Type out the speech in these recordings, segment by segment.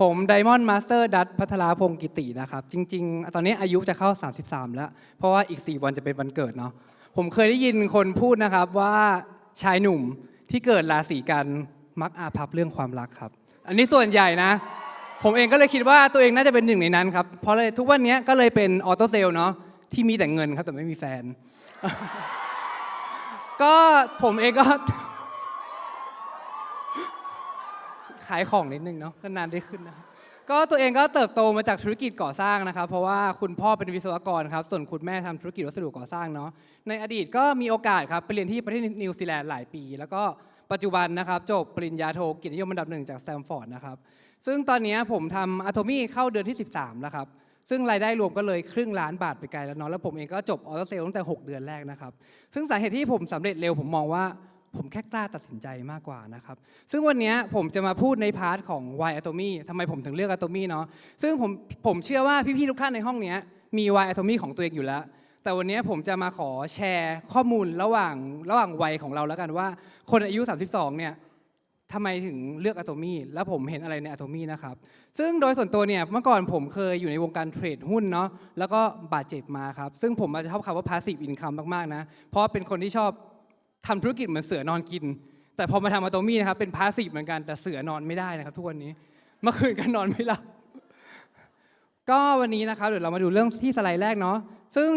ผมไดมอนด์มาสเตอร์ดัตพัทราพงศ์กิตินะครับ จริง ๆ ตอนนี้อายุจะเข้า 33 แล้ว เพราะว่าอีก 4 วันจะเป็นวันเกิดเนาะผมเคยได้ยินคนพูดนะครับว่าชายหนุ่มที่เกิดราศีกันมักอาภัพเรื่องความรักครับ อันนี้ส่วนใหญ่นะ ผมเองก็เลยคิดว่าตัวเองน่าจะเป็นหนึ่งในนั้นครับ เพราะเลยทุกวันนี้ก็เลยเป็นออโตเซลเนาะที่มีแต่เงินครับแต่ไม่มีแฟน ก็ผมเองก็ ขายของนิดนึงเนาะนานๆได้ขึ้นนะครับก็ตัวเองก็เติบโตมาจากธุรกิจก่อสร้างนะครับ เพราะว่าคุณพ่อเป็นวิศวกรครับส่วนคุณแม่ทำธุรกิจวัสดุก่อสร้างเนาะในอดีตก็มีโอกาสครับไปเรียนที่ประเทศนิวซีแลนด์หลายปี แล้วก็ปัจจุบันนะครับจบปริญญาโทเกียรตินิยมอันดับหนึ่งจากสแตมฟอร์ดนะครับซึ่งตอนนี้ผมทำอะโทมี่เข้าเดือนที่ 13 แล้วครับซึ่งรายได้รวมก็เลยครึ่งล้านบาทไปไกลแล้วเนาะแล้วผมเองก็จบออโตเซลตั้งแต่ 6 เดือนแรกนะครับ ซึ่งสาเหตุที่ผมสำเร็จเร็วผมมองว่า ผมแค่กล้าตัดสินใจมากกว่านะครับ ซึ่งวันนี้ผมจะมาพูดในพาร์ทของ Y Atomy ทำไมผมถึงเลือก Atomy เนาะซึ่งผมผมเชื่อว่าพี่ๆทุกท่านในห้องนี้มี Y Atomy ของตัวเองอยู่แล้ว แต่วันนี้ผมจะมาขอแชร์ข้อมูลระหว่างระหว่างวัยของเราแล้วกันว่า คนอายุ 32 เนี่ยทำไมถึงเลือก Atomy แล้วผมเห็นอะไรใน Atomy นะครับ ซึ่งโดยส่วนตัวเนี่ยเมื่อก่อนผมเคยอยู่ในวงการเทรดหุ้นเนาะแล้วก็บาดเจ็บมาครับ ซึ่งผมอาจจะชอบคำว่า passive income มาก ๆ นะ เพราะเป็นคนที่ชอบ ทำธุรกิจเหมือนเสือนอนกิน แต่พอมาทำอะโตมี่นะครับเป็นพาสซีฟเหมือนกันแต่เสือนอนไม่ได้นะครับ ทุกวันนี้เมื่อคืนก็นอนไม่หลับก็วันนี้นะครับเดี๋ยวเรามาดูเรื่องที่สไลด์แรกเนาะซึ่ง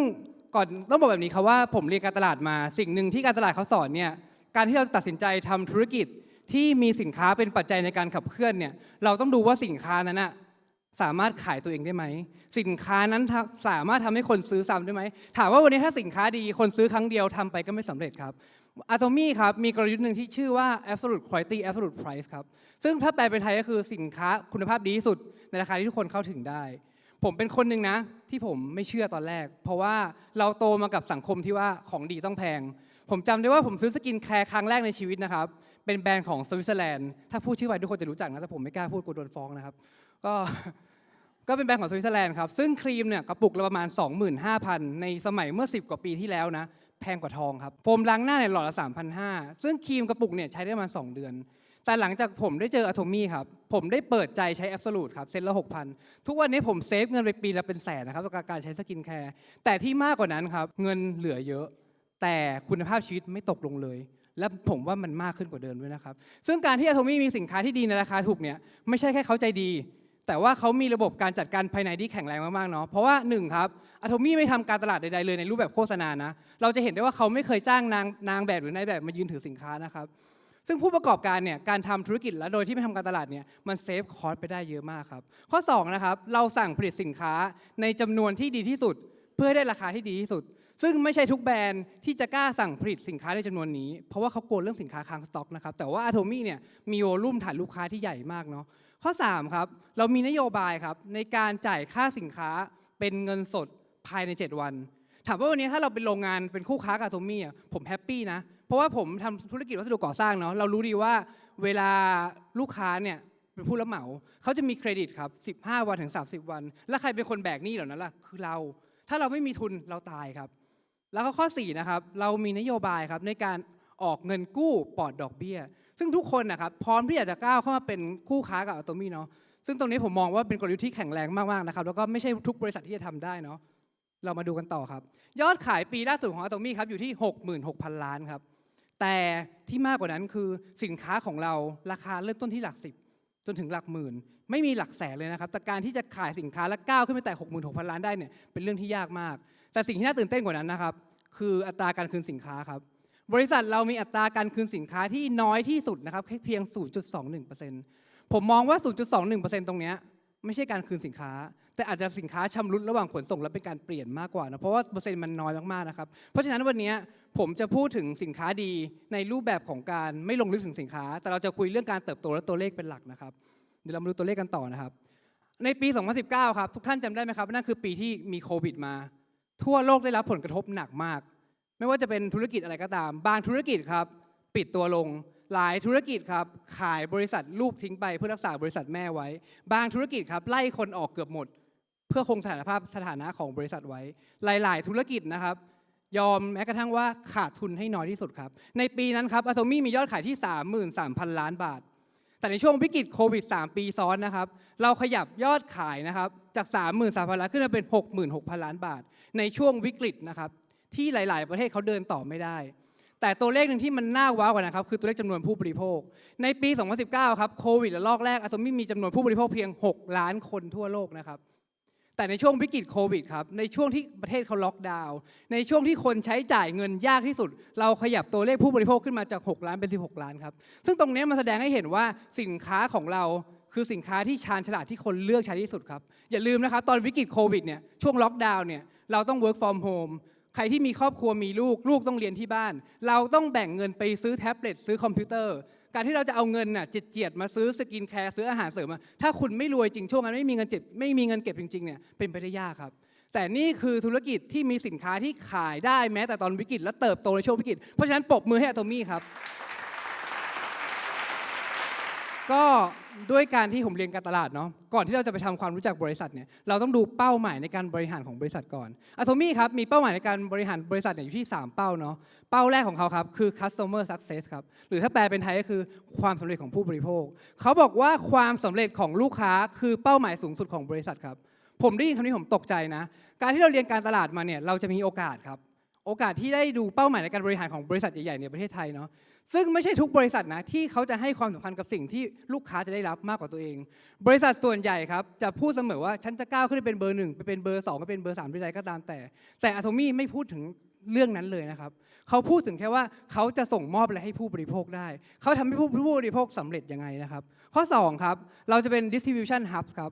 ก่อนต้องบอกแบบนี้ครับว่าผมเรียนการตลาดมาสิ่งหนึ่งที่การตลาดเขาสอนเนี่ยการที่เราตัดสินใจทำธุรกิจที่มีสินค้าเป็นปัจจัยในการขับเคลื่อนเนี่ยเราต้องดูว่าสินค้านั้นอะสามารถขายตัวเองได้ไหมสินค้านั้นสามารถทำให้คนซื้อซ้ำได้ไหมถามว่าวันนี้ถ้าสินค้าดีคนซื้อครั้งเดียวทำไปก็ไม่สำเร็จครับ อะโตมี่ครับมีกลยุทธ์หนึ่งที่ชื่อว่า absolute quality absolute price ครับซึ่งถ้าแปลเป็นไทยก็คือสินค้าคุณภาพดีที่สุดในราคาที่ทุกคนเข้าถึงได้ ผมเป็นคนหนึ่งนะ ที่ผมไม่เชื่อตอนแรก เพราะว่าเราโตมากับสังคมที่ว่าของดีต้องแพง ผมจำได้ว่าผมซื้อสกินแคร์ครั้งแรกในชีวิตนะครับ เป็นแบรนด์ของสวิตเซอร์แลนด์ถ้าพูดชื่อไปทุกคนจะรู้จักนะแต่ผมไม่กล้าพูดกลัวโดนฟ้องนะครับ ก็ก็เป็นแบรนด์ของสวิตเซอร์แลนด์ครับซึ่งครีมเนี่ยกระปุกละประมาณ 25,000 ในสมัยเมื่อ 10 กว่าปีที่แล้วนะ แพงกว่าทองครับโฟมล้างหน้าเนี่ยหลอดละ3,500 ซึ่งครีมกระปุกเนี่ยใช้ได้ประมาณ2เดือน แต่หลังจากผมได้เจออะโทมี่ครับ ผมได้เปิดใจใช้แอบสูตครับเซ็นละ6,000 ทุกวันนี้ผมเซฟเงินไปปีละเป็นแสนนะครับกับการใช้สกินแคร์แต่ที่มากกว่านั้นครับเงินเหลือเยอะ แต่คุณภาพชีวิตไม่ตกลงเลยและผมว่ามันมากขึ้นกว่าเดิมด้วยนะครับ ซึ่งการที่อะโทมี่มีสินค้าที่ดีในราคาถูกเนี่ยไม่ใช่แค่เขาใจดี แต่ว่าเขามีระบบการจัดการภายในที่แข็งแรงมากๆเนาะเพราะว่าหนึ่งครับอะโทมี่ไม่ทำการตลาดใดๆเลยในรูปแบบโฆษณานะเราจะเห็นได้ว่าเขาไม่เคยจ้างนางนางแบบหรือนายแบบมายืนถือสินค้านะครับซึ่งผู้ประกอบการเนี่ยการทำธุรกิจและโดยที่ไม่ทำการตลาดเนี่ยมันเซฟคอร์สไปได้เยอะมากครับข้อสองนะครับเราสั่งผลิตสินค้าในจำนวนที่ดีที่สุด เพื่อให้ได้ราคาที่ดีที่สุด ซึ่งไม่ใช่ทุกแบรนด์ที่จะกล้าสั่งผลิตสินค้าในจำนวนนี้ เพราะว่าเขากลัวเรื่องสินค้าค้างสต็อกนะครับแต่ว่าอะโทมี่เนี่ยมีโวลุ่มฐานลูกค้าที่ใหญ่มากเนาะ ข้อ 3 ครับ เรามีนโยบายครับในการจ่ายค่าสินค้าเป็นเงินสดภายใน 7 วัน ถามว่าวันนี้ถ้าเราเป็นโรงงานเป็นคู่ค้ากับโทมี่ผมแฮปปี้นะ เพราะว่าผมทำธุรกิจวัสดุก่อสร้างเนาะเรารู้ดีว่าเวลาลูกค้าเนี่ยเป็นผู้รับเหมาเขาจะมีเครดิตครับ 15 วันถึง 30 วัน แล้วใครเป็นคนแบกหนี้เหล่านั้นล่ะคือเรา ถ้าเราไม่มีทุนเราตายครับ แล้วก็ข้อ4นะครับเรามีนโยบายครับในการออกเงินกู้ปลอดดอกเบี้ย ซึ่งทุกคนนะครับพร้อมที่อยากจะก้าวเข้ามาเป็นคู่ค้ากับอัตโตมี่เนาะซึ่งตรงนี้ผมมองว่าเป็นกลยุทธ์ที่แข็งแรงมากๆนะครับแล้วก็ไม่ใช่ทุกบริษัทที่จะทำได้เนาะเรามาดูกันต่อครับ ยอดขายปีล่าสุดของอัตโตมี่ครับอยู่ที่ 66,000 ล้านครับแต่ที่มากกว่านั้นคือสินค้าของเราราคาเริ่มต้นที่หลักสิบจนถึงหลักหมื่น ไม่มีหลักแสนเลยนะครับแต่การที่จะขายสินค้าและก้าวขึ้นไปแต่ 66,000 ล้านได้เนี่ยเป็นเรื่องที่ยากมาก แต่สิ่งที่น่าตื่นเต้นกว่านั้นนะครับคืออัตราการคืนสินค้าครับ บริษัทเรามีอัตราการคืนสินค้าที่น้อยที่สุดนะครับแค่เพียง 0.21%ผมมองว่า 0.21%ตรงนี้ไม่ใช่การคืนสินค้า แต่อาจจะสินค้าชำรุดระหว่างขนส่งและเป็นการเปลี่ยนมากกว่านะเพราะว่าเปอร์เซ็นต์มันน้อยมากๆนะครับเพราะฉะนั้นวันนี้ผมจะพูดถึงสินค้าดีในรูปแบบของการไม่ลงลึกถึงสินค้า แต่เราจะคุยเรื่องการเติบโตและตัวเลขเป็นหลักนะครับเดี๋ยวเรามาดูตัวเลขกันต่อนะครับ ในปี 2019 ครับทุกท่านจำได้ไหมครับนั่นคือปีที่มีโควิดมา ทั่วโลกได้รับผลกระทบหนักมาก ไม่ว่าจะเป็นธุรกิจอะไรก็ตาม บางธุรกิจครับ ปิดตัวลง หลายธุรกิจครับ ขายบริษัทลูกทิ้งไปเพื่อรักษาบริษัทแม่ไว้ บางธุรกิจครับไล่คนออกเกือบหมด เพื่อคงสถานภาพสถานะของบริษัทไว้ หลาย ๆ ธุรกิจนะครับ ยอมแม้กระทั่งว่าขาดทุนให้น้อยที่สุดครับ ในปีนั้นครับอโตมี่มียอดขายที่ 33,000 ล้านบาท แต่ในช่วงวิกฤตโควิด 3 ปีซ้อนนะครับ เราขยับยอดขายนะครับจาก 33,000 ล้านขึ้นมาเป็น 66,000 ล้านบาท ในช่วงวิกฤตนะครับ ที่หลาย ๆ ประเทศเขาเดินต่อไม่ได้ แต่ตัวเลขหนึ่งที่มันน่าว้าวกว่านะครับคือตัวเลขจำนวนผู้บริโภค ในปี 2019 ครับโควิดระลอกแรกอะโตมี่มีจำนวนผู้บริโภคเพียง 6 ล้านคนทั่วโลกนะครับแต่ในช่วงวิกฤตโควิดครับในช่วงที่ประเทศเขาล็อกดาวน์ในช่วงที่คนใช้จ่ายเงินยากที่สุด เราขยับตัวเลขผู้บริโภคขึ้นมาจาก 6 ล้านเป็น 16 ล้านครับซึ่งตรงนี้มันแสดงให้เห็นว่าสินค้าของเราคือสินค้าที่ชาญฉลาดที่คนเลือกใช้ที่สุดครับอย่าลืมนะครับตอนวิกฤตโควิดเนี่ยช่วงล็อกดาวน์เนี่ยเราต้อง work from home ใครที่มีครอบครัวมีลูกลูกต้องเรียนที่บ้าน เราต้องแบ่งเงินไปซื้อแท็บเล็ตซื้อคอมพิวเตอร์ การที่เราจะเอาเงินน่ะเจียดมาซื้อสกินแคร์ซื้ออาหารเสริมมาถ้าคุณไม่รวยจริงช่วงนั้นไม่มีเงินเก็บไม่มีเงินเก็บจริงๆเนี่ยเป็นไปได้ยากครับแต่นี่คือธุรกิจที่มีสินค้าที่ขายได้แม้แต่ตอนวิกฤตและเติบโตในช่วงวิกฤต เพราะฉะนั้นปรบมือให้อะโตมี่ครับ ก็ ด้วยการที่ผมเรียนการตลาดเนาะก่อนที่เราจะไปทำความรู้จักบริษัทเนี่ยเราต้องดูเป้าหมายในการบริหารของบริษัทก่อนอะโทมี่ครับมีเป้าหมายในการบริหารบริษัทเนี่ยอยู่ที่ 3 เป้าเนาะเป้าแรกของเขาครับคือ customer success ครับหรือถ้าแปลเป็นไทยก็คือความสำเร็จของผู้บริโภค เขาบอกว่าความสำเร็จของลูกค้าคือเป้าหมายสูงสุดของบริษัทครับผมได้ยินคำนี้ผมตกใจนะ การที่เราเรียนการตลาดมาเนี่ยเราจะมีโอกาสครับ โอกาสที่ได้ดูเป้าหมายในการบริหารของบริษัทใหญ่ๆในประเทศไทยเนาะซึ่งไม่ใช่ทุกบริษัทนะที่เขาจะให้ความสำคัญกับสิ่งที่ลูกค้าจะได้รับมากกว่าตัวเอง บริษัทส่วนใหญ่ครับจะพูดเสมอว่าฉันจะก้าวขึ้นไปเป็นเบอร์หนึ่งไปเป็นเบอร์สองไปเป็นเบอร์สามใดๆก็ตามแต่ แต่อะโทมี่ไม่พูดถึงเรื่องนั้นเลยนะครับ เขาพูดถึงแค่ว่าเขาจะส่งมอบอะไรให้ผู้บริโภคได้ เขาทำให้ผู้ผู้บริโภคสำเร็จยังไงนะครับ ข้อสองครับ เราจะเป็น distribution hubs ครับ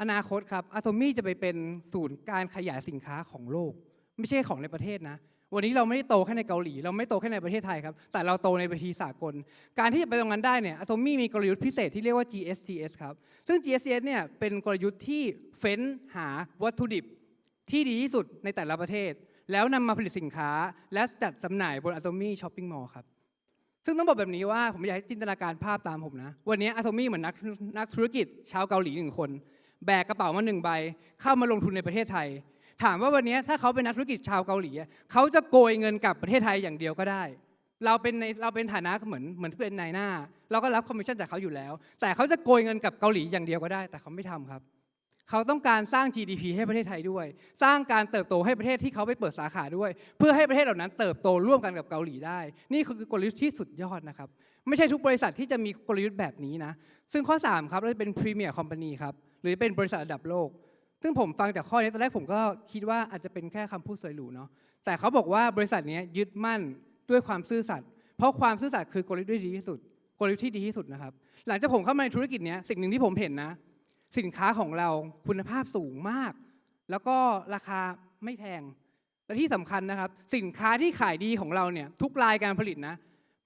อนาคตครับอะโทมี่จะไปเป็นศูนย์การขยายสินค้าของโลก ไม่ใช่ของในประเทศนะ วันนี้เราไม่ได้โตแค่ในเกาหลี เราไม่โตแค่ในประเทศไทยครับ แต่เราโตในเวทีสากล การที่จะไปตรงนั้นได้เนี่ยอะโทมี่มีกลยุทธ์พิเศษที่เรียกว่า GSTS ครับ ซึ่ง GSTS เนี่ยเป็นกลยุทธ์ที่เฟ้นหาวัตถุดิบที่ดีที่สุดในแต่ละประเทศ แล้วนำมาผลิตสินค้า และจัดจำหน่ายบนอะโทมี่ช้อปปิ้งมอลล์ครับ ซึ่งต้องบอกแบบนี้ว่าผมอยากให้จินตนาการภาพตามผมนะ วันนี้อะโทมี่เหมือนนักนักธุรกิจชาวเกาหลีหนึ่งคน แบกกระเป๋ามาหนึ่งใบ เข้ามาลงทุนในประเทศไทย ถามว่าวันนี้ถ้าเขาเป็นนักธุรกิจชาวเกาหลีเขาจะโกยเงินกลับประเทศไทยอย่างเดียวก็ได้ เราเป็นในเราเป็นฐานะเหมือนเหมือนเป็นนายหน้า เราก็รับคอมมิชชั่นจากเขาอยู่แล้ว แต่เขาจะโกยเงินกับเกาหลีอย่างเดียวก็ได้ แต่เขาไม่ทำครับเขาต้องการสร้าง GDP ให้ประเทศไทยด้วย สร้างการเติบโตให้ประเทศที่เขาไปเปิดสาขาด้วย เพื่อให้ประเทศเหล่านั้นเติบโตร่วมกันกับเกาหลีได้ นี่คือกลยุทธ์ที่สุดยอดนะครับ ไม่ใช่ทุกบริษัทที่จะมีกลยุทธ์แบบนี้นะ ซึ่งข้อ 3 ครับเราจะเป็นพรีเมียร์คอมพานีครับ หรือเป็นบริษัทระดับโลก ซึ่งผมฟังจากข้อนี้ตอนแรกผมก็คิดว่าอาจจะเป็นแค่คำพูดสวยหรูเนาะแต่เขาบอกว่าบริษัทนี้ยึดมั่นด้วยความซื่อสัตย์เพราะความซื่อสัตย์คือกลยุทธ์ที่ดีที่สุดกลยุทธ์ที่ดีที่สุดนะครับ หลังจากผมเข้ามาในธุรกิจนี้สิ่งหนึ่งที่ผมเห็นนะ สินค้าของเราคุณภาพสูงมาก แล้วก็ราคาไม่แพงและที่สำคัญนะครับ สินค้าที่ขายดีของเราเนี่ยทุกรายการผลิตนะ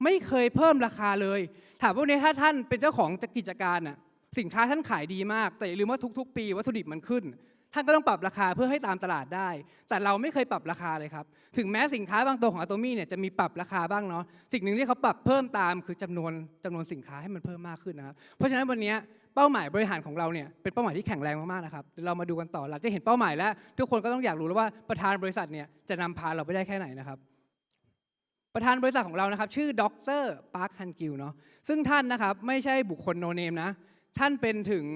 ไม่เคยเพิ่มราคาเลย ถามว่าวันนี้ถ้าท่านเป็นเจ้าของกิจการน่ะ สินค้าท่านขายดีมาก แต่อย่าลืมว่าทุก ๆ ปีวัตถุดิบมันขึ้น ท่านก็ต้องปรับราคาเพื่อให้ตามตลาดได้ แต่เราไม่เคยปรับราคาเลยครับ ถึงแม้สินค้าบางตัวของอะโตมี่เนี่ยจะมีปรับราคาบ้างเนาะ สิ่งหนึ่งที่เขาปรับเพิ่มตามคือจำนวนจำนวนสินค้าให้มันเพิ่มมากขึ้นนะครับ เพราะฉะนั้นวันนี้เป้าหมายบริหารของเราเนี่ยเป็นเป้าหมายที่แข็งแรงมากๆนะครับ เรามาดูกันต่อหลังจากเห็นเป้าหมายแล้ว ทุกคนก็ต้องอยากรู้แล้วว่าประธานบริษัทเนี่ยจะนำพาเราไปได้แค่ไหนนะครับประธานบริษัทของเรานะครับชื่อดรปาร์คฮันกิลเนาะซึ่งท่านนะครับไม่ใช่บุคคลโนเนมนะ ท่านเป็นถึง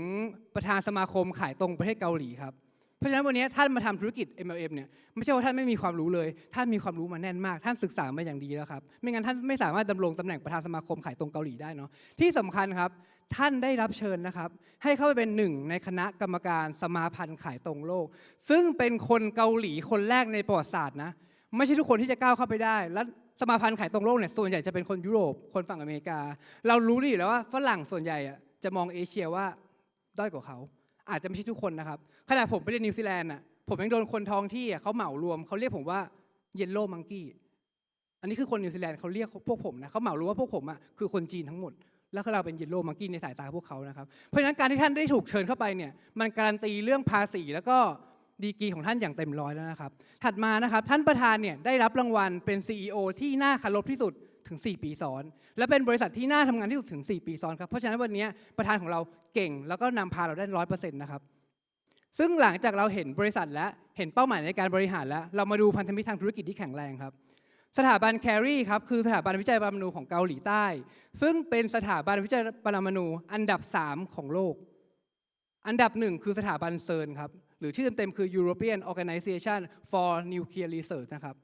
ประธานสมาคมขายตรงประเทศเกาหลีครับ เพราะฉะนั้นวันนี้ท่านมาทำธุรกิจ MLM เนี่ยไม่ใช่ว่าท่านไม่มีความรู้เลย ท่านมีความรู้มาแน่นมาก ท่านศึกษามาอย่างดีแล้วครับ ไม่งั้นท่านไม่สามารถดำรงตำแหน่งประธานสมาคมขายตรงเกาหลีได้เนาะ ที่สำคัญครับ ท่านได้รับเชิญนะครับ ให้เข้าไปเป็นหนึ่งในคณะกรรมการสมาพันธ์ขายตรงโลก ซึ่งเป็นคนเกาหลีคนแรกในประวัติศาสตร์นะ ไม่ใช่ทุกคนที่จะก้าวเข้าไปได้ และสมาพันธ์ขายตรงโลกเนี่ยส่วนใหญ่จะเป็นคนยุโรป คนฝั่งอเมริกา เรารู้ดีอยู่แล้วว่าฝรั่งส่วนใหญ่อะ จะมองเอเชียว่าด้อยกว่าเขา อาจจะไม่ใช่ทุกคนนะครับขณะผมไปเรียนนิวซีแลนด์อะผมยังโดนคนท้องที่อะเขาเหมารวมเขาเรียกผมว่าเยลโล่มังกี้อันนี้คือคนนิวซีแลนด์เขาเรียกพวกผมนะเขาเหมารวมว่าพวกผมอะคือคนจีนทั้งหมด แล้วเราเป็นเยลโล่มังกี้ในสายตาพวกเขานะครับเพราะฉะนั้นการที่ท่านได้ถูกเชิญเข้าไปเนี่ยมันการันตีเรื่องภาษีแล้วก็ดีกรีของท่านอย่างเต็มร้อยแล้วนะครับ ถัดมานะครับท่านประธานเนี่ยได้รับรางวัลเป็น CEO ที่น่าคารพที่สุด ถึง 4 ปีซ้อน และเป็นบริษัทที่น่าทำงานที่สุดถึง 4 ปีซ้อนครับเพราะฉะนั้นวันนี้ประธานของเราเก่ง แล้วก็นำพาเราได้ร้อยเปอร์เซ็นต์นะครับซึ่งหลังจากเราเห็นบริษัทและเห็นเป้าหมายในการบริหารแล้ว เรามาดูพันธมิตรทางธุรกิจที่แข็งแรงครับ สถาบันแครีครับคือสถาบันวิจัยปรมาณูของเกาหลีใต้ ซึ่งเป็นสถาบันวิจัยปรมาณูอันดับ 3 ของโลก อันดับหนึ่งคือสถาบันเซิร์นครับหรือชื่อเต็มๆคือ European Organization for Nuclear Research นะครับ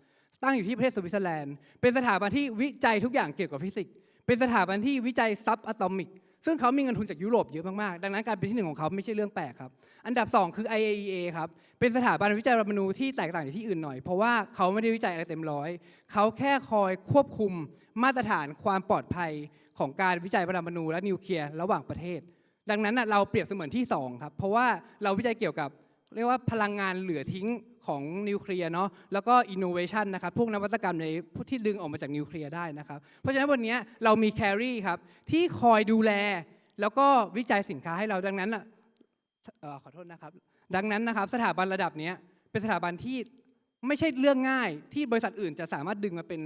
ตั้งอยู่ที่ประเทศสวิตเซอร์แลนด์ เป็นสถาบันที่วิจัยทุกอย่างเกี่ยวกับฟิสิกส์ เป็นสถาบันที่วิจัยซับอะตอมิก ซึ่งเขามีเงินทุนจากยุโรปเยอะมาก ๆ ดังนั้นการเป็นที่หนึ่งของเขาไม่ใช่เรื่องแปลกครับ อันดับ 2 คือ IAEA ครับ เป็นสถาบันวิจัยปรมาณูที่แตกต่างจากที่อื่นหน่อย เพราะว่าเขาไม่ได้วิจัยอะไรเต็มร้อย เขาแค่คอยควบคุมมาตรฐานความปลอดภัยของการวิจัยปรมาณูและนิวเคลียร์ระหว่างประเทศ ดังนั้นเราเปรียบเสมือนที่2ครับ เพราะว่าเราวิจัยเกี่ยวกับเรียกว่าพลังงานเหลือทิ้ง ของนิวเคลียร์เนาะแล้วก็อินโนเวชันนะครับพวกนวัตกรรมในที่ดึงออกมาจากนิวเคลียร์ได้นะครับเพราะฉะนั้นวันนี้เรามีแครี่ครับที่คอยดูแล แล้วก็วิจัยสินค้าให้เราดังนั้นอะขอโทษนะครับดังนั้นนะครับสถาบันระดับนี้เป็นสถาบันที่ไม่ใช่เรื่องง่ายที่บริษัทอื่นจะสามารถดึงมาเป็น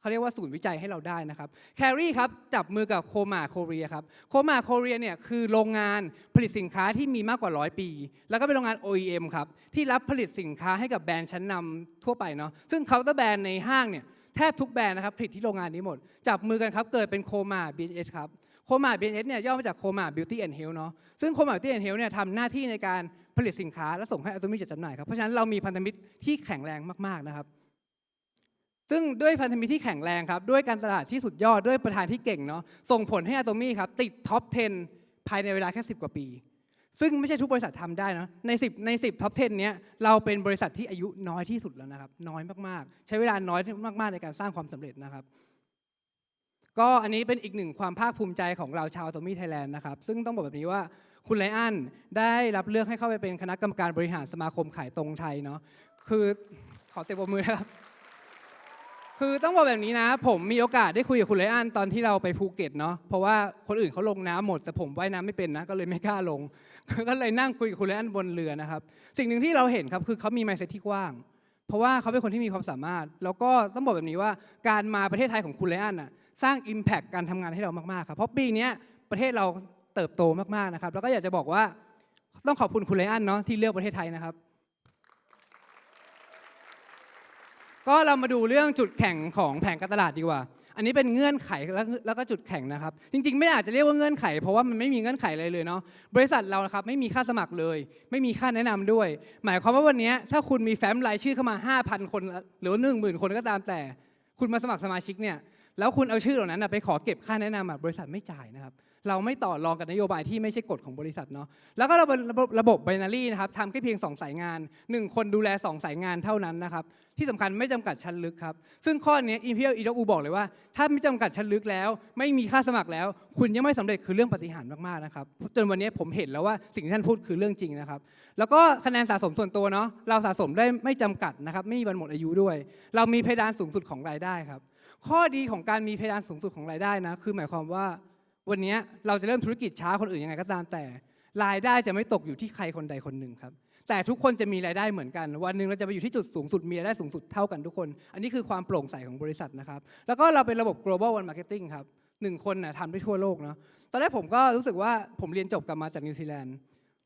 เขาเรียกว่าศูนย์วิจัยให้เราได้นะครับแครี่ครับจับมือกับโคมาโคเรียครับโคมาโคเรียเนี่ยคือโรงงานผลิตสินค้าที่มีมากกว่าร้อยปี แล้วก็เป็นโรงงาน OEM ครับที่รับผลิตสินค้าให้กับแบรนด์ชั้นนำทั่วไปเนาะซึ่งเคาน์เตอร์แบรนด์ในห้างเนี่ยแทบทุกแบรนด์นะครับผลิตที่โรงงานนี้หมด จับมือกันครับเกิดเป็นโคมา BNS ครับโคมา BNS เนี่ยย่อมาจากโคมา Beauty and Health เนาะซึ่งโคมา Beauty and Health เนี่ยทำหน้าที่ในการผลิตสินค้าและส่งให้อัตมิจัดจำหน่ายครับเพราะฉะนั้นเรามีพันธมิตรที่แข็งแรงมากๆนะครับ ซึ่งด้วยพันธมิตรที่แข็งแรงครับ ด้วยการตลาดที่สุดยอดด้วยประธานที่เก่งเนาะส่งผลให้อะโตมี่ครับติดท็อป 10 ภายในเวลาแค่ 10 กว่าปี ซึ่งไม่ใช่ทุกบริษัททำได้นะใน 10 ใน 10ท็อป 10 เนี้ยเราเป็นบริษัทที่อายุน้อยที่สุดแล้วนะครับ น้อยมากๆ ใช้เวลาน้อยมากๆในการสร้างความสำเร็จนะครับ ก็อันนี้เป็นอีกหนึ่งความภาคภูมิใจของเราชาวโตมี่ไทยแลนด์นะครับซึ่งต้องบอกแบบนี้ว่าคุณไลอ้อนได้รับเลือกให้เข้าไปเป็นคณะกรรมการบริหารสมาคมขายตรงไทยเนาะคือขอเสียงปรบมือนะครับ คือต้องบอกแบบนี้นะ ผมมีโอกาสได้คุยกับคุณไลอ้อนตอนที่เราไปภูเก็ตเนาะเพราะว่าคนอื่นเขาลงน้ำหมดแต่ผมว่ายน้ำไม่เป็นนะ ก็เลยไม่กล้าลง ก็เลยนั่งคุยกับคุณไลอ้อนบนเรือนะครับ สิ่งหนึ่งที่เราเห็นครับคือเขามีไมเซ็ตที่กว้าง เพราะว่าเขาเป็นคนที่มีความสามารถ แล้วก็ต้องบอกแบบนี้ว่าการมาประเทศไทยของคุณไลอ้อนน่ะสร้าง Impact การทำงานให้เรามากๆครับเพราะปีนี้ประเทศเราเติบโตมากๆนะครับแล้วก็อยากจะบอกว่าต้องขอบคุณคุณไลอ้อนเนาะที่เลือกประเทศไทยนะครับ ก็เรามาดูเรื่องจุดแข่งของแผงการตลาดดีกว่า อันนี้เป็นเงื่อนไขแล้วแล้วก็จุดแข่งนะครับ จริง ๆ ไม่อาจจะเรียกว่าเงื่อนไข เพราะว่ามันไม่มีเงื่อนไขอะไรเลยเนาะ บริษัทเราครับไม่มีค่าสมัครเลย ไม่มีค่าแนะนำด้วย หมายความว่าวันนี้ถ้าคุณมีแฟ้มรายชื่อเข้ามา 5,000 คน หรือ 1 0,000 คนก็ตามแต่ คุณมาสมัครสมาชิกเนี่ย แล้วคุณเอาชื่อเหล่านั้นไปขอเก็บค่าแนะนำบริษัทไม่จ่ายนะครับเราไม่ต่อรองกับนโยบายที่ไม่ใช่กฎของบริษัทเนาะแล้วก็เราเป็นระบบระบบไบนารีนะครับทำแค่เพียง 2 สายงาน 1 คนดูแล 2 สายงานเท่านั้นนะครับที่สำคัญไม่จำกัดชั้นลึกครับ ซึ่งข้อนี้อินพีเอลอีดอูบอกเลยว่า ถ้าไม่จำกัดชั้นลึกแล้ว ไม่มีค่าสมัครแล้ว คุณยังไม่สำเร็จคือเรื่องปฏิหารมากๆนะครับจนวันนี้ผมเห็นแล้วว่าสิ่งที่ท่านพูดคือเรื่องจริงนะครับแล้วก็คะแนนสะสมส่วนตัวเนาะเราสะสมได้ไม่จำกัดนะครับไม่มีวันหมดอายุด้วย เรามีเพดานสูงสุดของรายได้ครับ ข้อดีของการมีเพดานสูงสุดของรายได้นะ คือหมายความว่าวันนี้เราจะเริ่มธุรกิจช้าคนอื่นยังไงก็ตามแต่ รายได้จะไม่ตกอยู่ที่ใครคนใดคนหนึ่งครับ แต่ทุกคนจะมีรายได้เหมือนกัน วันหนึ่งเราจะไปอยู่ที่จุดสูงสุดมีรายได้สูงสุดเท่ากันทุกคน อันนี้คือความโปร่งใสของบริษัทนะครับ แล้วก็เราเป็นระบบ global one marketing ครับหนึ่งคนนะทำได้ทั่วโลกเนาะตอนแรกผมก็รู้สึกว่าผมเรียนจบกลับมาจากนิวซีแลนด์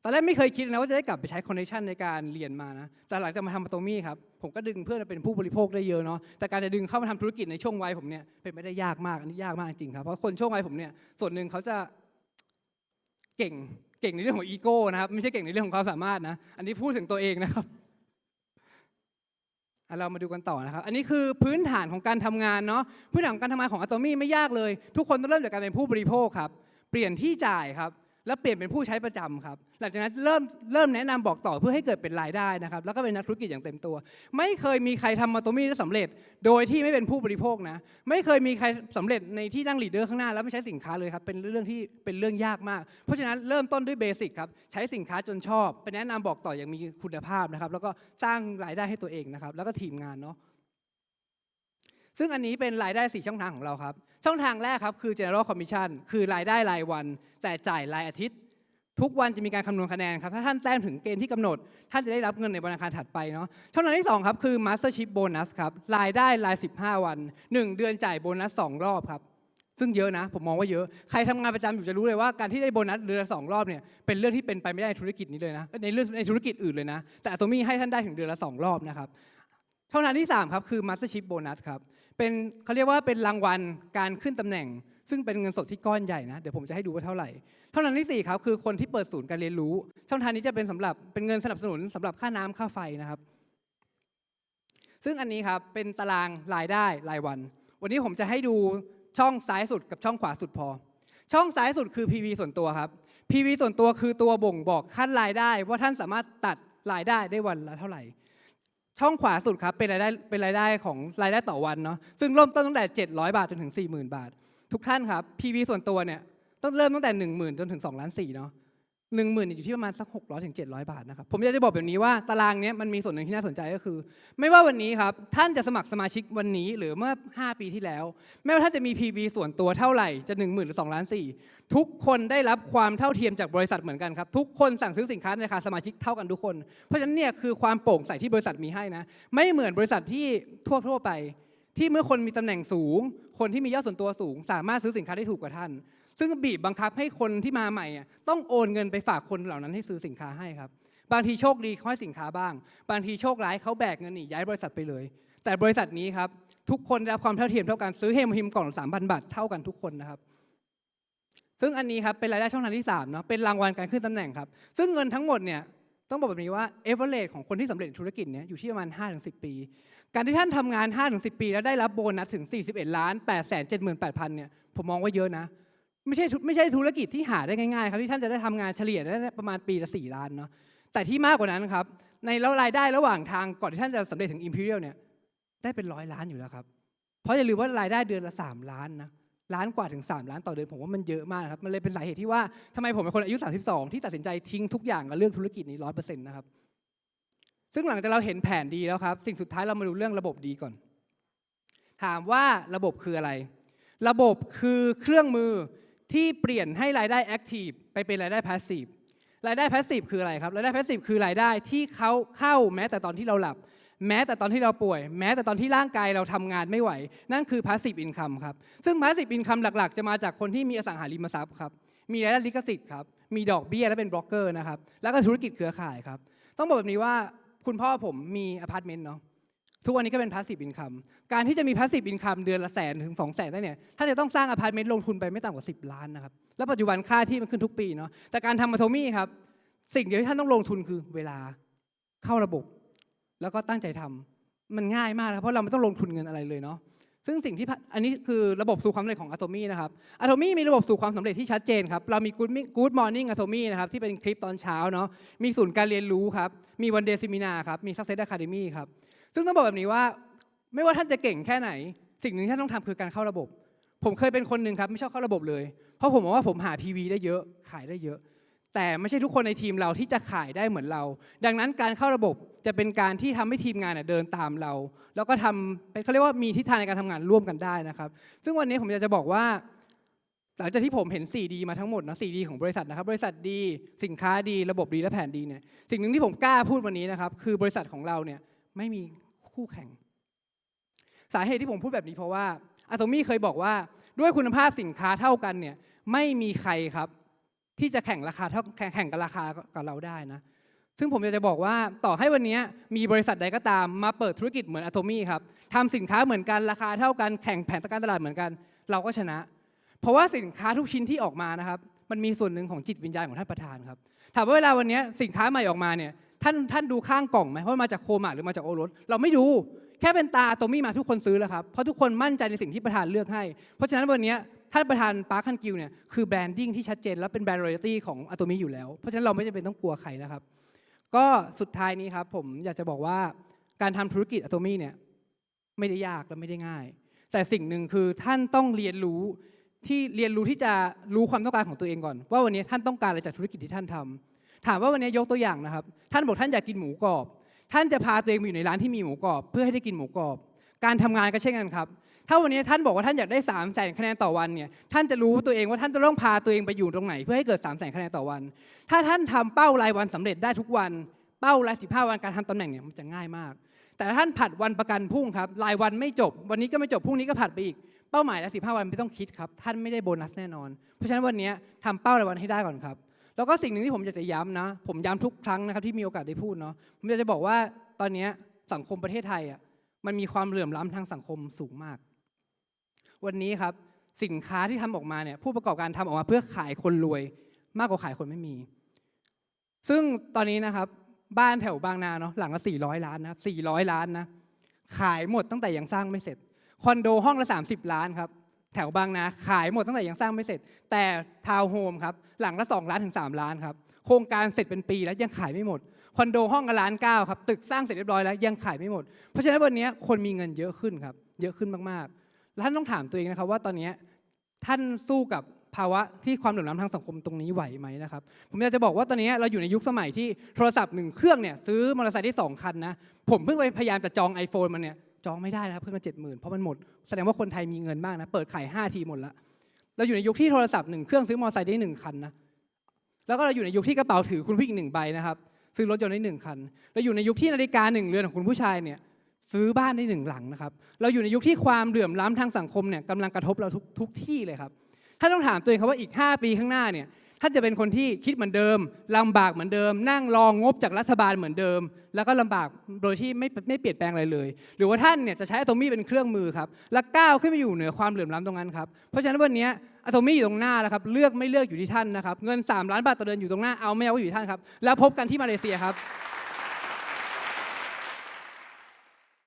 ตอนแรกไม่เคยคิดนะว่าจะได้กลับไปใช้คอนเนคชันในการเรียนมานะแต่หลังจากมาทำมาโตมี่ครับผมก็ดึงเพื่อนเป็นผู้บริโภคได้เยอะเนาะแต่การจะดึงเข้ามาทำธุรกิจในช่วงวัยผมเนี่ยเป็นไม่ได้ยากมากอันนี้ยากมากจริงครับเพราะคนช่วงวัยผมเนี่ยส่วนหนึ่งเขาจะเก่งเก่งในเรื่องของอีโก้นะครับไม่ใช่เก่งในเรื่องของความสามารถนะอันนี้พูดถึงตัวเองนะครับเรามาดูกันต่อนะครับ อันนี้คือพื้นฐานของการทำงานเนาะ พื้นฐานของการทำงานของอะโตมี่ไม่ยากเลย ทุกคนต้องเริ่มจากการเป็นผู้บริโภคครับ เปลี่ยนที่จ่ายครับ แล้วเปลี่ยนเป็นผู้ใช้ประจำครับ หลังจากนั้นเริ่มเริ่มแนะนำบอกต่อเพื่อให้เกิดเป็นรายได้นะครับ แล้วก็เป็นนักธุรกิจอย่างเต็มตัว ไม่เคยมีใครทำมาโตมี่ได้สำเร็จ โดยที่ไม่เป็นผู้บริโภคนะ ไม่เคยมีใครสำเร็จในที่นั่งลีดเดอร์ข้างหน้าแล้วไม่ใช้สินค้าเลยครับ เป็นเรื่องที่เป็นเรื่องยากมาก เพราะฉะนั้นเริ่มต้นด้วยเบสิกครับ ใช้สินค้าจนชอบ ไปแนะนำบอกต่ออย่างมีคุณภาพนะครับ แล้วก็สร้างรายได้ให้ตัวเองนะครับ แล้วก็ทีมงานเนาะ ซึ่งอันนี้เป็นรายได้ 4 ช่องทางของเราครับ ช่องทางแรกครับคือ general commission คือรายได้รายวัน แต่จ่ายรายอาทิตย์ ทุกวันจะมีการคำนวณคะแนนครับ ถ้าท่านแต้มถึงเกณฑ์ที่กำหนด ท่านจะได้รับเงินในวันอังคารถัดไปเนาะ ช่องทางที่ 2 ครับ คือ mastership bonus ครับ รายได้ราย 15 วัน 1 เดือนจ่ายโบนัส 2 รอบครับ ซึ่งเยอะนะ ผมมองว่าเยอะ ใครทำงานประจำอยู่จะรู้เลยว่าการที่ได้โบนัสเดือนละสองรอบเนี่ย เป็นเรื่องที่เป็นไปไม่ได้ในธุรกิจนี้เลยนะ ในเรื่องในธุรกิจอื่นเลยนะ แต่อะโตมี่ให้ท่านได้ถึงเดือนละสองรอบนะครับช่องทางที่ 3 ครับ คือ Mastership Bonus ครับ เป็นเขาเรียกว่าเป็นรางวัลการขึ้นตำแหน่ง ซึ่งเป็นเงินสดที่ก้อนใหญ่นะ เดี๋ยวผมจะให้ดูว่าเท่าไหร่ช่องทางที่4ครับคือคนที่เปิดศูนย์การเรียนรู้ ช่องทางนี้จะเป็นสำหรับเป็นเงินสนับสนุนสำหรับค่าน้ำค่าไฟนะครับ ซึ่งอันนี้ครับเป็นตารางรายได้รายวัน วันนี้ผมจะให้ดูช่องซ้ายสุดกับช่องขวาสุดพอ ช่องซ้ายสุดคือ PV ส่วนตัวครับ PV ส่วนตัวคือตัวบ่งบอกขั้นรายได้ ว่าท่านสามารถตัดรายได้ได้วันละเท่าไหร่ ช่องขวาสุดครับเป็นรายได้เป็นรายได้ของรายได้ต่อวันเนาะซึ่งเริ่มต้นตั้งแต่ 700 บาทจนถึง 40,000 บาท ทุกท่านครับ PV ส่วนตัวเนี่ยต้องเริ่มตั้งแต่ 10,000 จนถึง2ล้าน4เนาะ หนึ่งหมื่นอยู่ที่ประมาณสัก600ถึง700บาทนะครับผมอยากจะบอกแบบนี้ว่าตารางนี้มันมีส่วนหนึ่งที่น่าสนใจก็คือ ไม่ว่าวันนี้ครับท่านจะสมัครสมาชิกวันนี้หรือเมื่อ 5 ปีที่แล้ว ไม่ว่าท่านจะมี PV ส่วนตัวเท่าไหร่จะ1 0,000หรือ2ล้าน4ทุกคนได้รับความเท่าเทียมจากบริษัทเหมือนกันครับทุกคนสั่งซื้อสินค้าในราคาสมาชิกเท่ากันทุกคน เพราะฉะนั้นเนี่ยคือความโปร่งใสที่บริษัทมีให้นะไม่เหมือนบริษัทที่ทั่วทั่วๆไปที่เมื่อคนมีตำแหน่งสูง คนที่มียอดส่วนตัวสูง สามารถซื้อสินค้าได้ถูกกว่าท่าน ซึ่งบีบบังคับให้คนที่มาใหม่ต้องโอนเงินไปฝากคนเหล่านั้นให้ซื้อสินค้าให้ครับ บางทีโชคดีเขาให้สินค้าบ้าง บางทีโชคร้ายเขาแบกเงินหนีย้ายบริษัทไปเลย แต่บริษัทนี้ครับทุกคนได้รับความเท่าเทียมเท่ากันซื้อเฮมฮิมกล่องสามพันบาทเท่ากันทุกคนนะครับ ซึ่งอันนี้ครับเป็นรายได้ช่องทางที่3เนาะเป็นรางวัลการขึ้นตำแหน่งครับ ซึ่งเงินทั้งหมดเนี่ยต้องบอกแบบนี้ว่าเอเวอเรสของคนที่สำเร็จธุรกิจเนี่ยอยู่ที่ประมาณ 5-10 ปี การที่ท่านทำงาน 5-10 ปี แล้วได้รับโบนัสถึง 41 ล้าน8 7 8 0 0 0เนี่ยผมมองว่าเยอะนะ ไม่ใช่ไม่ใช่ธุรกิจที่หาได้ง่ายๆครับที่ท่านจะได้ทำงานเฉลี่ยได้ประมาณปีละ4ล้านเนาะแต่ที่มากกว่านั้นครับในแล้วรายได้ระหว่างทางก่อนที่ท่านจะสำเร็จถึง Imperial เนี่ยได้เป็นร้อยล้านอยู่แล้วครับ เพราะอย่าลืมว่ารายได้เดือนละ 3 ล้านนะล้านกว่าถึง 3 ล้านต่อเดือนผมว่ามันเยอะมากครับมันเลยเป็นสาเหตุที่ว่าทำไมผมเป็นคนอายุ 32 ที่ตัดสินใจทิ้งทุกอย่างแล้วเลือกธุรกิจนี้ร้อยเปอร์เซ็นต์นะครับซึ่งหลังจากเราเห็นแผนดีแล้วครับ สิ่งสุดท้ายเรามาดูเรื่องระบบดีก่อน ถามว่าระบบคืออะไร ระบบคือเครื่องมือ ที่เปลี่ยนให้รายได้แอคทีฟไปเป็นรายได้พาสซีฟรายได้พาสซีฟคืออะไรครับรายได้พาสซีฟคือรายได้ที่เขาเข้าแม้แต่ตอนที่เราหลับ แม้แต่ตอนที่เราป่วย แม้แต่ตอนที่ร่างกายเราทำงานไม่ไหว นั่นคือ passive income ครับซึ่ง passive income หลัก ๆ จะมาจากคนที่มีอสังหาริมทรัพย์ครับมีรายได้ลิขสิทธิ์ครับมีดอกเบี้ยและเป็นบล็อกเกอร์นะครับแล้วก็ธุรกิจเครือข่ายครับต้องบอกแบบนี้ว่าคุณพ่อผมมีอพาร์ตเมนต์เนาะ ทุกวันนี้ก็เป็น passive income การที่จะมี passive income เดือนละแสนถึง2 0 0แสนได้เนี่ยถ้าจะต้องสร้างอพาร์ตเมนต์ลงทุนไปไม่ต่ำกว่า 10 ล้านนะครับ แล้วปัจจุบันค่าที่มันขึ้นทุกปีเนาะแต่การทำมาโทมี่ครับ สิ่งเดียวที่ท่านต้องลงทุนคือเวลาเข้าระบบ แล้วก็ตั้งใจทำมันง่ายมากนะครับเพราะเราไม่ต้องลงทุนเงินอะไรเลยเนาะซึ่งสิ่งที่อันนี้คือระบบสู่ความสำเร็จของ Atomy นะครับ Atomy มีระบบสู่ความสำเร็จที่ชัดเจนครับ เรามี Good Mi- Good Morning Atomy นะครับที่เป็นคลิปตอนเช้าเนาะมีศูนย์การเรียนรู้ครับ มี One Day Seminar ครับ มี Success Academy ครับ ซึ่งต้องบอกแบบนี้ว่า ไม่ว่าท่านจะเก่งแค่ไหน สิ่งหนึ่งที่ท่านต้องทำคือการเข้าระบบ ผมเคยเป็นคนหนึ่งครับไม่ชอบเข้าระบบเลย เพราะผมมองว่าผมหา PV ได้เยอะขายได้เยอะ แต่ไม่ใช่ทุกคนในทีมเราที่จะขายได้เหมือนเรา ดังนั้นการเข้าระบบจะเป็นการที่ทำให้ทีมงานเดินตามเรา แล้วก็ทำเขาเรียกว่ามีทิศทางในการทำงานร่วมกันได้นะครับ ซึ่งวันนี้ผมอยากจะบอกว่าหลังจากที่ผมเห็น 4D มาทั้งหมดนะ 4D ของบริษัทนะครับ บริษัทดี สินค้าดี ระบบดี และแผนดีเนี่ย สิ่งหนึ่งที่ผมกล้าพูดวันนี้นะครับ คือบริษัทของเราเนี่ยไม่มี คู่แข่ง สาเหตุที่ผมพูดแบบนี้เพราะว่าอะโตมี่เคยบอกว่าด้วยคุณภาพสินค้าเท่ากันเนี่ยไม่มีใครครับ ที่จะแข่งราคาเท่าแข่งแข่งกับราคากับเราได้นะซึ่งผมอยากจะบอกว่าต่อให้วันนี้มีบริษัทใดก็ตามมาเปิดธุรกิจเหมือนอะโตมี่ครับทำสินค้าเหมือนกันราคาเท่ากันแข่งแผนการตลาดเหมือนกัน เราก็ชนะ เพราะว่าสินค้าทุกชิ้นที่ออกมานะครับ มันมีส่วนหนึ่งของจิตวิญญาณของท่านประธานครับถามว่าเวลาวันนี้สินค้าใหม่ออกมาเนี่ย ท่านท่านดูข้างกล่องไหมว่ามาจากโคมาหรือมาจากโอรส เราไม่ดูแค่เป็นตาโตมี่มาทุกคนซื้อแล้วครับ เพราะทุกคนมั่นใจในสิ่งที่ประธานเลือกให้ เพราะฉะนั้นวันนี้ท่านประธานปาร์คฮันกิลเนี่ยคือแบรนดิ้งที่ชัดเจนและเป็นแบรนด์รอยัลตี้ของอะโตมี่อยู่แล้ว เพราะฉะนั้นเราไม่จำเป็นต้องกลัวใครนะครับ ก็สุดท้ายนี้ครับผมอยากจะบอกว่าการทำธุรกิจอะโตมี่เนี่ยไม่ได้ยากและไม่ได้ง่าย แต่สิ่งหนึ่งคือท่านต้องเรียนรู้ที่เรียนรู้ที่จะรู้ความต้องการของตัวเองก่อน ว่าวันนี้ท่านต้องการอะไรจากธุรกิจที่ท่านทำ ถามว่าวันนี้ยกตัวอย่างนะครับ ท่านบอกท่านอยากกินหมูกรอบ ท่านจะพาตัวเองไปอยู่ในร้านที่มีหมูกรอบ เพื่อให้ได้กินหมูกรอบ การทำงานก็เช่นกันครับ ถ้าวันนี้ท่านบอกว่าท่านอยากได้3ามแสนคะแนนต่อวันเนี่ย ท่านจะรู้ตัวเองว่าท่านจะต้องพาตัวเองไปอยู่ตรงไหน เพื่อให้เกิด3ามแสนคะแนนต่อวัน ถ้าท่านทำเป้ารายวันสำเร็จได้ทุกวัน เป้ารายสิบห้าวันการทำตำแหน่งเนี่ยมันจะง่ายมาก แต่ถ้าท่านผัดวันประกันพรุ่งครับ รายวันไม่จบ วันนี้ก็ไม่จบ พรุ่งนี้ก็ผัดไปอีกเป้าหมายละสิบห้าวันไม่ต้องคิดครับ ท่านไม่ได้โบนัสแน่นอน เพราะฉะนั้นวันนี้ทำเป้ารายวันให้ได้ก่อนครับ แล้วก็สิ่งหนึ่งที่ผมอยากจะย้ำนะ ผมย้ำทุกครั้งนะครับที่มีโอกาสได้พูดเนาะผมอยากจะบอกว่าตอนนี้สังคมประเทศไทยอะมันมีความเหลื่อมล้ำทางสังคมสูงมาก วันนี้ครับสินค้าที่ทำออกมาเนี่ยผู้ประกอบการทำออกมาเพื่อขายคนรวย มากกว่าขายคนไม่มี ซึ่งตอนนี้นะครับบ้านแถวบางนาเนาะหลังละ400ล้านนะครับ400ล้านนะขายหมดตั้งแต่ยังสร้างไม่เสร็จคอนโดห้องละ30ล้านครับ แถวบางนาขายหมดตั้งแต่ยังสร้างไม่เสร็จ แต่ทาวน์โฮมครับหลังละ 2 ล้านถึง 3 ล้านครับโครงการเสร็จเป็นปีแล้วยังขายไม่หมดคอนโดห้องละล้านเก้าครับตึกสร้างเสร็จเรียบร้อยแล้วยังขายไม่หมด เพราะฉะนั้นวันนี้คนมีเงินเยอะขึ้นครับเยอะขึ้นมากๆแล้วท่านต้องถามตัวเองนะครับว่าตอนนี้ท่านสู้กับภาวะที่ความเหลื่อมล้ำทางสังคมตรงนี้ไหวไหมนะครับผมอยากจะบอกว่าตอนนี้เราอยู่ในยุคสมัยที่โทรศัพท์หนึ่งเครื่องเนี่ยซื้อมอเตอร์ไซค์ได้สองคันนะผมเพิ่งไปพยายามจะจอง iPhone มันเนี่ย จองไม่ได้นะครับเครื่องละเจ็ดหมื่นเพราะมันหมด แสดงว่าคนไทยมีเงินมากนะ เปิดขาย5ทีหมดละเราอยู่ในยุคที่โทรศัพท์หนึ่งเครื่องซื้อมอเตอร์ไซค์ได้หนึ่งคันนะแล้วก็เราอยู่ในยุคที่กระเป๋าถือคุณผู้หญิงหนึ่งใบนะครับซื้อรถยนต์ได้หนึ่งคันเราอยู่ในยุคที่นาฬิกาหนึ่งเรือนของคุณผู้ชายเนี่ยซื้อบ้านได้หนึ่งหลังนะครับ เราอยู่ในยุคที่ความเหลื่อมล้ำทางสังคมเนี่ยกำลังกระทบเราทุกทุกที่เลยครับท่าต้องถามตัวเองครับว่าอีก 5 ปีข้างหน้าเนี่ย ท่านจะเป็นคนที่คิดเหมือนเดิมลำบากเหมือนเดิม นั่งรองงบจากรัฐบาลเหมือนเดิม แล้วก็ลำบากโดยที่ไม่ไม่เปลี่ยนแปลงอะไรเลย หรือว่าท่านเนี่ยจะใช้อะโตมี่เป็นเครื่องมือครับและก้าวขึ้นไปอยู่เหนือความเหลื่อมล้ำตรงนั้นครับเพราะฉะนั้นวันนี้อะโตมี่อยู่ตรงหน้าแล้วครับเลือกไม่เลือกอยู่ที่ท่านนะครับเงิน 3 ล้านบาทต่อเดือนอยู่ตรงหน้าเอาไม่เอาก็อยู่ที่ท่านครับแล้วพบกันที่มาเลเซียครับ